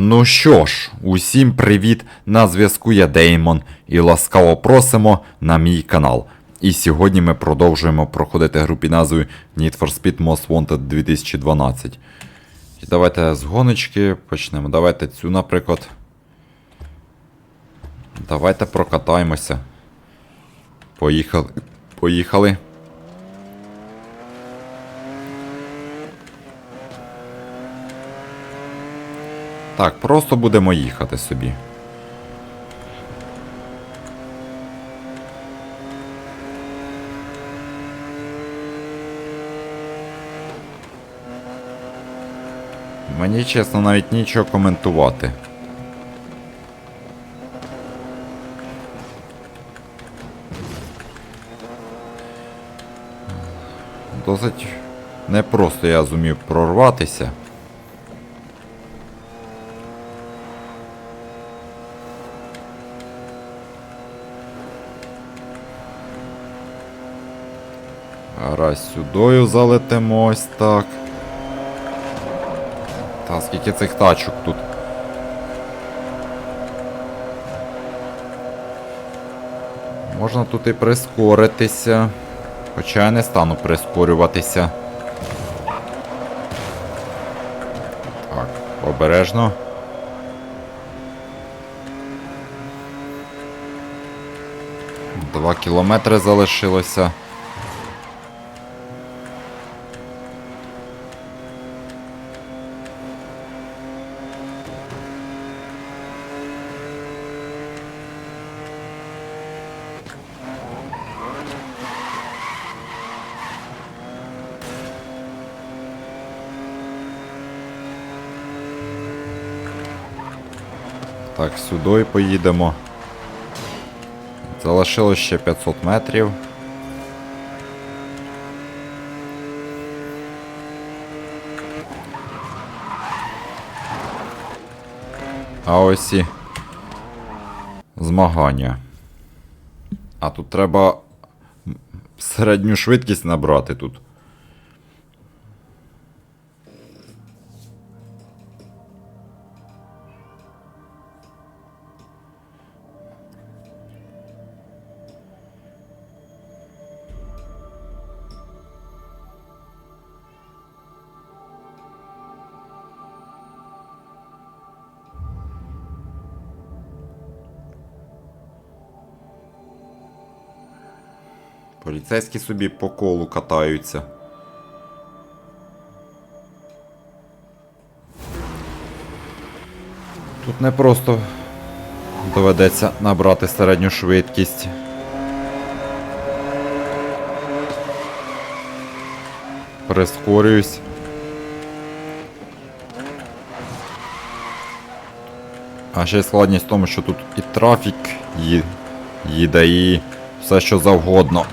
Ну що ж, усім привіт! На зв'язку я Деймон і ласкаво просимо на мій канал. І сьогодні ми продовжуємо проходити гру під назвою Need for Speed Most Wanted 2012. І давайте з гоночки почнемо. Давайте цю, наприклад. Давайте прокатаємося. Поїхали. Поїхали. Так, просто будемо їхати собі. Мені чесно навіть нічого коментувати. Досить непросто я зумів прорватися. Раз сюдою залетимо ось так. Та скільки цих тачок тут. Можна тут і прискоритися. Хоча я не стану прискорюватися. Так, обережно. Два кілометри залишилося. Так, сюди поїдемо. Залишилось ще 500 метрів. А ось і змагання. А тут треба середню швидкість набрати тут. Поліцейські собі по колу катаються. Тут не просто доведеться набрати середню швидкість. Прискорююсь. А ще складність в тому, що тут і трафік їде, і все що завгодно.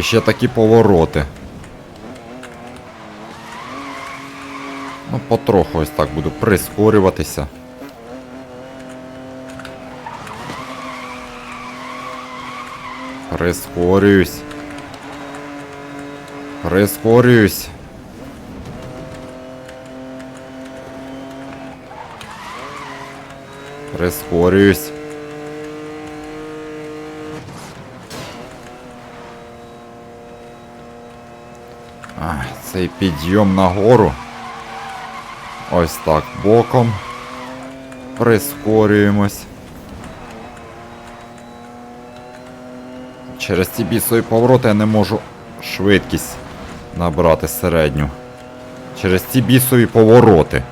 І ще такі повороти. Ну, потроху ось так буду прискорюватися. Прискорююсь. Прискорююсь. Прискорююсь. Цей підйом нагору. Ось так боком. Прискорюємось. Через ці бісові повороти я не можу швидкість набрати середню. Через ці бісові повороти.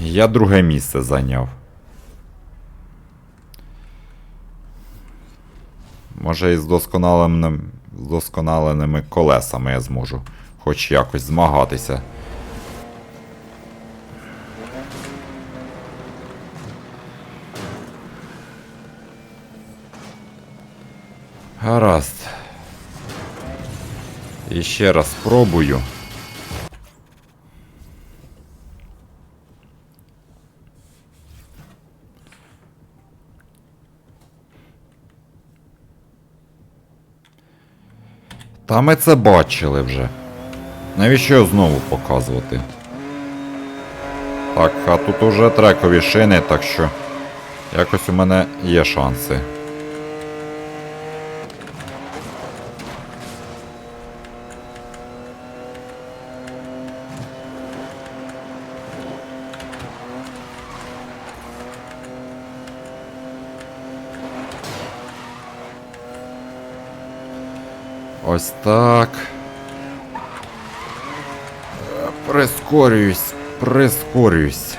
Я друге місце зайняв. Може і з досконаленим, досконаленими колесами я зможу хоч якось змагатися. Гаразд. І ще раз спробую. Та ми це бачили вже. Навіщо його знову показувати? Так, а тут уже трекові шини, так що якось у мене є шанси. Ось так. Прискорююсь, прискорююсь.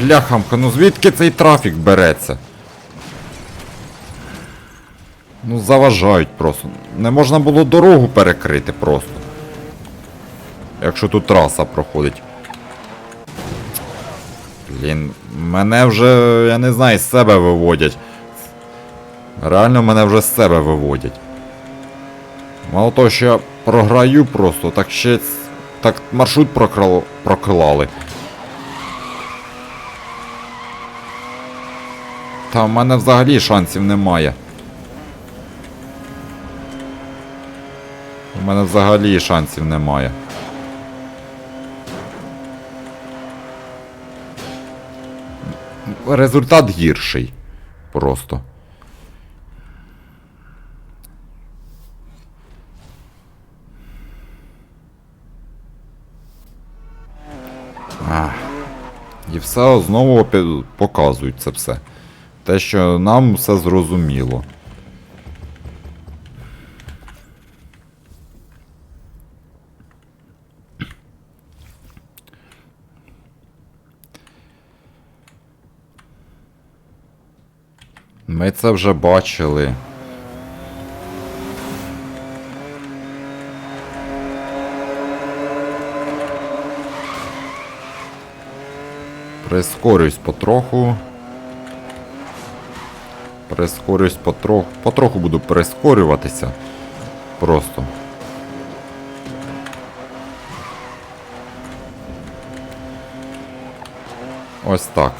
Бляхамка, ну звідки цей трафік береться? Ну заважають просто. Не можна було дорогу перекрити просто. Якщо тут траса проходить. Блін, мене вже, я не знаю, з себе виводять. Реально мене вже з себе виводять. Мало того, що я програю просто, так ще так маршрут прокрал, проклали. Та в мене взагалі шансів немає. У мене взагалі шансів немає. Результат гірший. Просто. І все знову показують це все. Те, що нам все зрозуміло. Ми це вже бачили. Прискорюсь потроху. Прискорюсь потроху. Потроху буду прискорюватися. Просто. Ось так.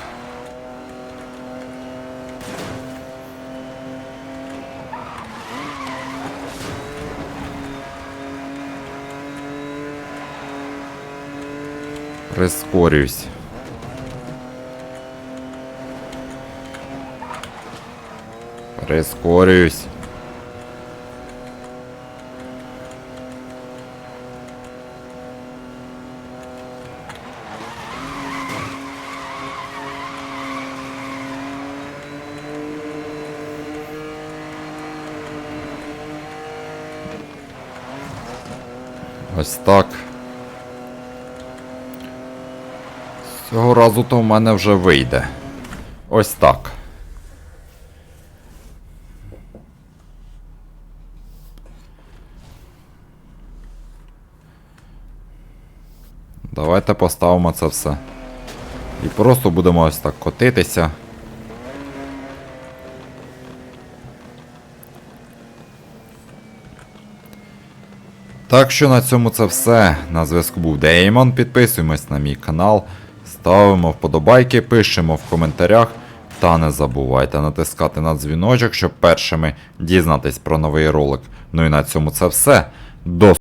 Прискорюсь. Прискорюсь. Ось так. Цього разу то в мене вже вийде. Ось так. Давайте поставимо це все. І просто будемо ось так котитися. Так що на цьому це все. На зв'язку був Деймон. Підписуємось на мій канал, ставимо вподобайки, пишемо в коментарях. Та не забувайте натискати на дзвіночок, щоб першими дізнатись про новий ролик. Ну і на цьому це все. До